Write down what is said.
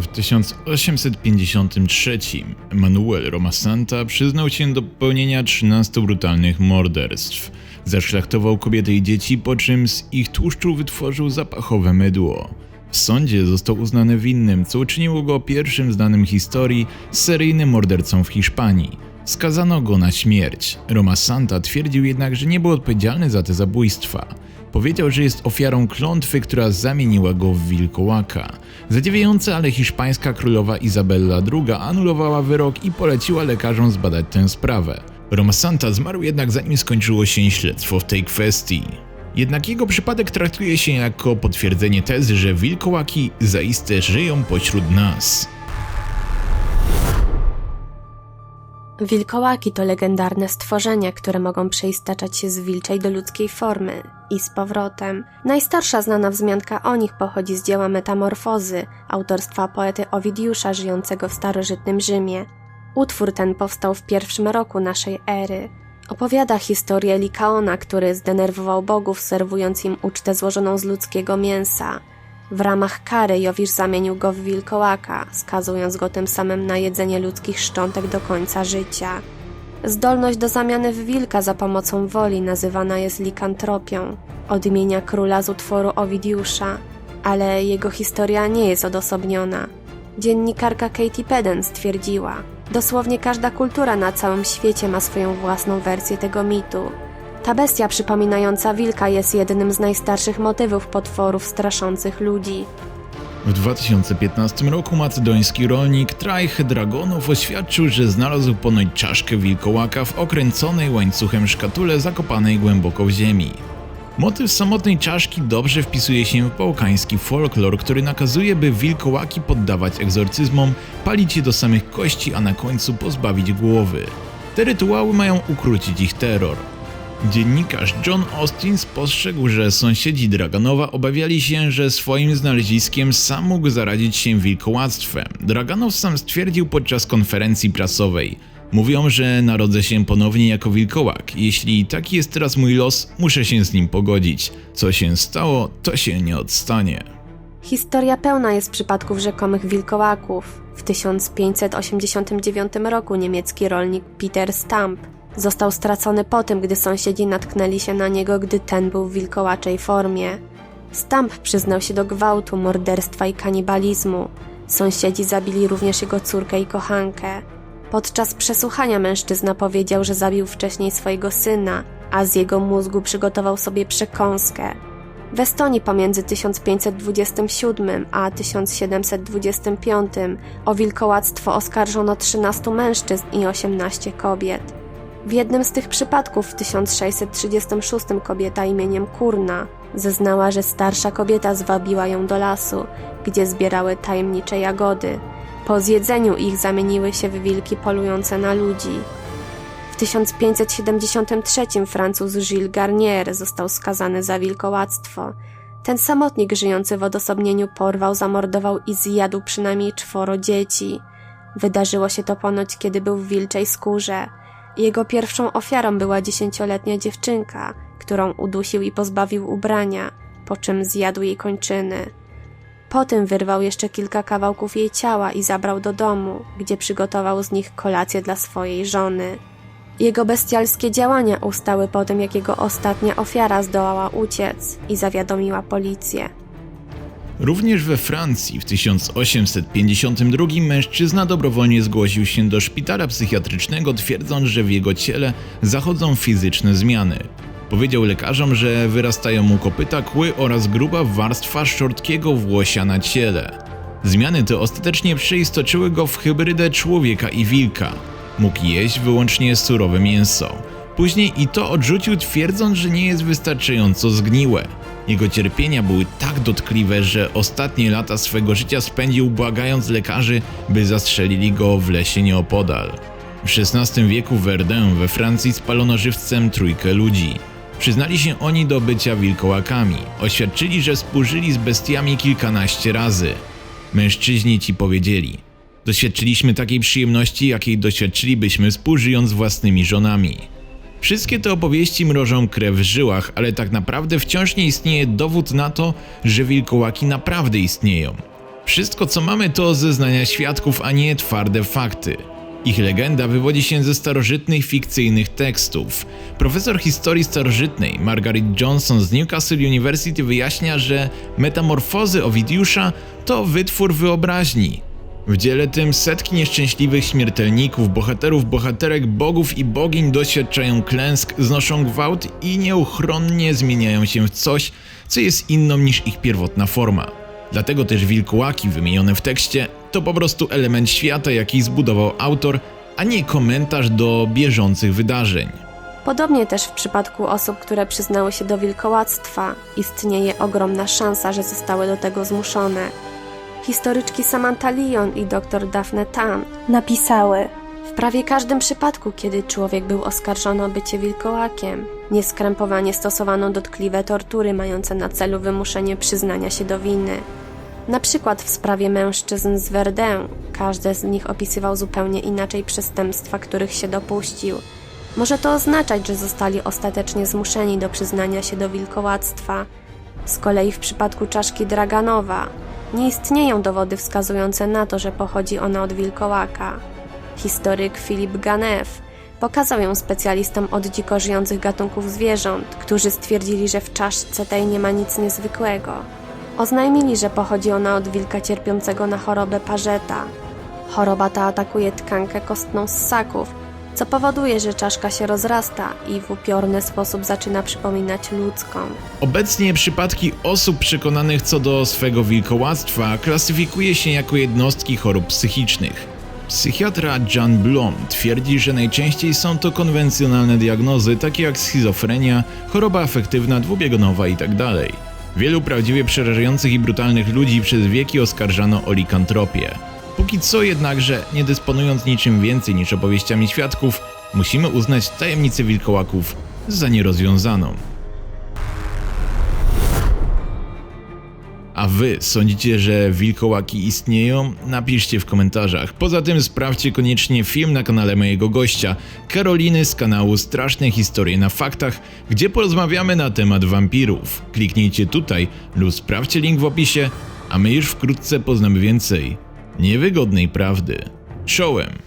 W 1853 Manuel Romasanta przyznał się do popełnienia 13 brutalnych morderstw. Zaszlachtował kobiety i dzieci, po czym z ich tłuszczu wytworzył zapachowe mydło. W sądzie został uznany winnym, co uczyniło go pierwszym znanym historii seryjnym mordercą w Hiszpanii. Skazano go na śmierć. Roma Santa twierdził jednak, że nie był odpowiedzialny za te zabójstwa. Powiedział, że jest ofiarą klątwy, która zamieniła go w wilkołaka. Zadziwiające, ale hiszpańska królowa Izabella II anulowała wyrok i poleciła lekarzom zbadać tę sprawę. Roma Santa zmarł jednak zanim skończyło się śledztwo w tej kwestii. Jednak jego przypadek traktuje się jako potwierdzenie tezy, że wilkołaki zaiste żyją pośród nas. Wilkołaki to legendarne stworzenia, które mogą przeistaczać się z wilczej do ludzkiej formy i z powrotem. Najstarsza znana wzmianka o nich pochodzi z dzieła Metamorfozy autorstwa poety Owidiusza żyjącego w starożytnym Rzymie. Utwór ten powstał w pierwszym roku naszej ery. Opowiada historię Likaona, który zdenerwował bogów, serwując im ucztę złożoną z ludzkiego mięsa. W ramach kary Jowisz zamienił go w wilkołaka, skazując go tym samym na jedzenie ludzkich szczątek do końca życia. Zdolność do zamiany w wilka za pomocą woli nazywana jest likantropią, od imienia króla z utworu Owidiusza, ale jego historia nie jest odosobniona. Dziennikarka Katie Peden stwierdziła, dosłownie każda kultura na całym świecie ma swoją własną wersję tego mitu. Ta bestia przypominająca wilka jest jednym z najstarszych motywów potworów straszących ludzi. W 2015 roku macedoński rolnik Trajch Dragonów oświadczył, że znalazł ponoć czaszkę wilkołaka w okręconej łańcuchem szkatule zakopanej głęboko w ziemi. Motyw samotnej czaszki dobrze wpisuje się w bałkański folklor, który nakazuje, by wilkołaki poddawać egzorcyzmom, palić je do samych kości, a na końcu pozbawić głowy. Te rytuały mają ukrócić ich terror. Dziennikarz John Austin spostrzegł, że sąsiedzi Draganowa obawiali się, że swoim znaleziskiem sam mógł zaradzić się wilkołactwem. Draganow sam stwierdził podczas konferencji prasowej: Mówią, że narodzę się ponownie jako wilkołak. Jeśli taki jest teraz mój los, muszę się z nim pogodzić. Co się stało, to się nie odstanie. Historia pełna jest przypadków rzekomych wilkołaków. W 1589 roku niemiecki rolnik Peter Stamp został stracony po tym, gdy sąsiedzi natknęli się na niego, gdy ten był w wilkołaczej formie. Stamp przyznał się do gwałtu, morderstwa i kanibalizmu. Sąsiedzi zabili również jego córkę i kochankę. Podczas przesłuchania mężczyzna powiedział, że zabił wcześniej swojego syna, a z jego mózgu przygotował sobie przekąskę. W Estonii pomiędzy 1527 a 1725 o wilkołactwo oskarżono 13 mężczyzn i 18 kobiet. W jednym z tych przypadków w 1636 kobieta imieniem Kurna zeznała, że starsza kobieta zwabiła ją do lasu, gdzie zbierały tajemnicze jagody. Po zjedzeniu ich zamieniły się w wilki polujące na ludzi. W 1573 Francuz Gilles Garnier został skazany za wilkołactwo. Ten samotnik żyjący w odosobnieniu porwał, zamordował i zjadł przynajmniej czworo dzieci. Wydarzyło się to ponoć, kiedy był w wilczej skórze. Jego pierwszą ofiarą była dziesięcioletnia dziewczynka, którą udusił i pozbawił ubrania, po czym zjadł jej kończyny. Potem wyrwał jeszcze kilka kawałków jej ciała i zabrał do domu, gdzie przygotował z nich kolację dla swojej żony. Jego bestialskie działania ustały po tym, jak jego ostatnia ofiara zdołała uciec i zawiadomiła policję. Również we Francji w 1852 mężczyzna dobrowolnie zgłosił się do szpitala psychiatrycznego, twierdząc, że w jego ciele zachodzą fizyczne zmiany. Powiedział lekarzom, że wyrastają mu kopyta, kły oraz gruba warstwa szortkiego włosia na ciele. Zmiany te ostatecznie przeistoczyły go w hybrydę człowieka i wilka. Mógł jeść wyłącznie surowe mięso. Później i to odrzucił, twierdząc, że nie jest wystarczająco zgniłe. Jego cierpienia były tak dotkliwe, że ostatnie lata swego życia spędził błagając lekarzy, by zastrzelili go w lesie nieopodal. W XVI wieku w Verdun we Francji spalono żywcem trójkę ludzi. Przyznali się oni do bycia wilkołakami. Oświadczyli, że współżyli z bestiami kilkanaście razy. Mężczyźni ci powiedzieli: Doświadczyliśmy takiej przyjemności, jakiej doświadczylibyśmy współżyjąc z własnymi żonami. Wszystkie te opowieści mrożą krew w żyłach, ale tak naprawdę wciąż nie istnieje dowód na to, że wilkołaki naprawdę istnieją. Wszystko co mamy to zeznania świadków, a nie twarde fakty. Ich legenda wywodzi się ze starożytnych fikcyjnych tekstów. Profesor historii starożytnej Margaret Johnson z Newcastle University wyjaśnia, że metamorfozy Owidiusza to wytwór wyobraźni. W dziele tym setki nieszczęśliwych śmiertelników, bohaterów, bohaterek, bogów i bogiń doświadczają klęsk, znoszą gwałt i nieuchronnie zmieniają się w coś, co jest inną niż ich pierwotna forma. Dlatego też wilkołaki wymienione w tekście to po prostu element świata, jaki zbudował autor, a nie komentarz do bieżących wydarzeń. Podobnie też w przypadku osób, które przyznały się do wilkołactwa, istnieje ogromna szansa, że zostały do tego zmuszone. Historyczki Samantha Lyon i dr Daphne Tan napisały: W prawie każdym przypadku, kiedy człowiek był oskarżony o bycie wilkołakiem, nieskrępowanie stosowano dotkliwe tortury mające na celu wymuszenie przyznania się do winy. Na przykład w sprawie mężczyzn z Verdun, każdy z nich opisywał zupełnie inaczej przestępstwa, których się dopuścił. Może to oznaczać, że zostali ostatecznie zmuszeni do przyznania się do wilkołactwa. Z kolei w przypadku czaszki Draganowa nie istnieją dowody wskazujące na to, że pochodzi ona od wilkołaka. Historyk Philip Ganew pokazał ją specjalistom od dziko żyjących gatunków zwierząt, którzy stwierdzili, że w czaszce tej nie ma nic niezwykłego. Oznajmili, że pochodzi ona od wilka cierpiącego na chorobę parzeta. Choroba ta atakuje tkankę kostną ssaków, co powoduje, że czaszka się rozrasta i w upiorny sposób zaczyna przypominać ludzką. Obecnie przypadki osób przekonanych co do swego wilkołactwa klasyfikuje się jako jednostki chorób psychicznych. Psychiatra Jan Blom twierdzi, że najczęściej są to konwencjonalne diagnozy takie jak schizofrenia, choroba afektywna dwubiegunowa itd. Wielu prawdziwie przerażających i brutalnych ludzi przez wieki oskarżano o likantropię. Póki co jednakże, nie dysponując niczym więcej niż opowieściami świadków, musimy uznać tajemnicę wilkołaków za nierozwiązaną. A wy sądzicie, że wilkołaki istnieją? Napiszcie w komentarzach. Poza tym sprawdźcie koniecznie film na kanale mojego gościa, Karoliny z kanału Straszne Historie na Faktach, gdzie porozmawiamy na temat wampirów. Kliknijcie tutaj lub sprawdźcie link w opisie, a my już wkrótce poznamy więcej niewygodnej prawdy. Czołem!